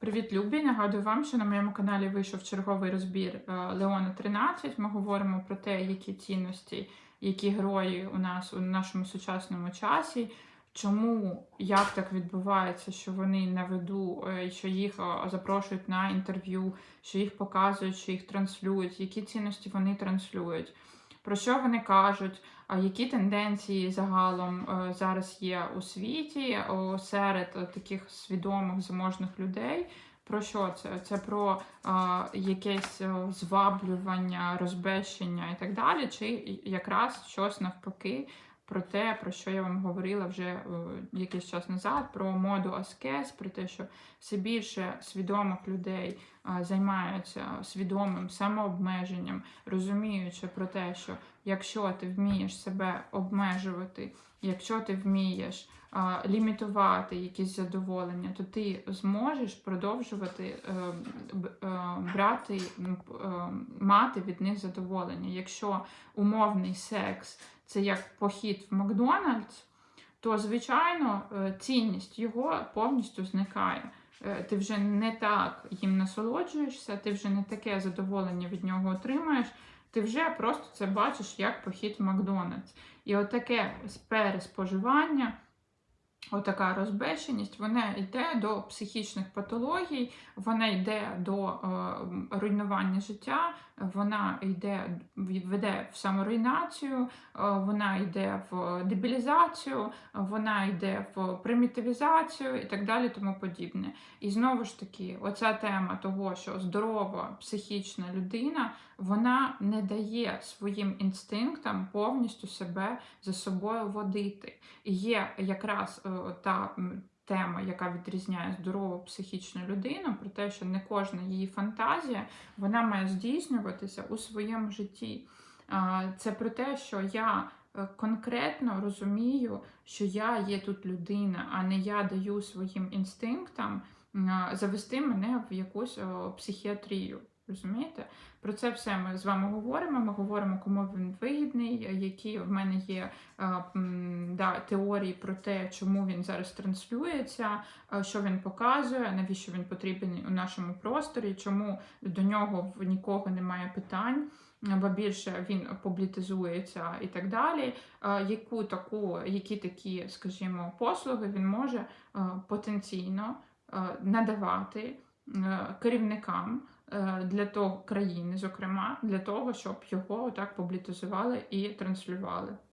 Привіт, любі! Нагадую вам, що на моєму каналі вийшов черговий розбір е, Леона 13. Ми говоримо про те, які цінності, які герої у нас у нашому сучасному часі. Чому як так відбувається, що вони на виду, е, що їх е, запрошують на інтерв'ю, що їх показують, що їх транслюють, які цінності вони транслюють, про що вони кажуть, які тенденції загалом е, зараз є у світі серед таких свідомих заможних людей. Про що це? Це про е, якесь зваблювання, розбещення і так далі, чи якраз щось навпаки про те, про що я вам говорила вже якийсь час назад, про моду аскез, про те, що все більше свідомих людей займаються свідомим самообмеженням, розуміючи про те, що якщо ти вмієш себе обмежувати, якщо ти вмієш лімітувати якісь задоволення, то ти зможеш продовжувати е, е, брати, е, мати від них задоволення. Якщо умовний секс це як похід в Макдональдс, то звичайно цінність його повністю зникає. Е, Ти вже не так їм насолоджуєшся, ти вже не таке задоволення від нього отримаєш. Ти вже просто це бачиш як похід в Макдональдс. І отаке переспоживання, отака розбещеність, вона йде до психічних патологій, вона йде до е, руйнування життя, вона йде, веде в саморуйнацію, е, вона йде в дебілізацію, вона йде в примітивізацію і так далі, тому подібне. І знову ж таки, оця тема того, що здорова психічна людина, вона не дає своїм інстинктам повністю себе за собою водити. І є якраз е, та тема, яка відрізняє здорову психічну людину, про те, що не кожна її фантазія вона має здійснюватися у своєму житті. Це про те, що я е, конкретно розумію, що я є тут людина, а не я даю своїм інстинктам завести мене в якусь психіатрію. Розумієте? Про це все ми з вами говоримо. Ми говоримо, кому він вигідний, які в мене є е, да, теорії про те, чому він зараз транслюється, е, що він показує, навіщо він потрібен у нашому просторі, чому до нього нікого немає питань. Бо більше він публітизується і так далі. Е, Яку таку, які такі, скажімо, послуги він може потенційно надавати керівникам е, для того країни, зокрема, для того, щоб його так публітизували і транслювали.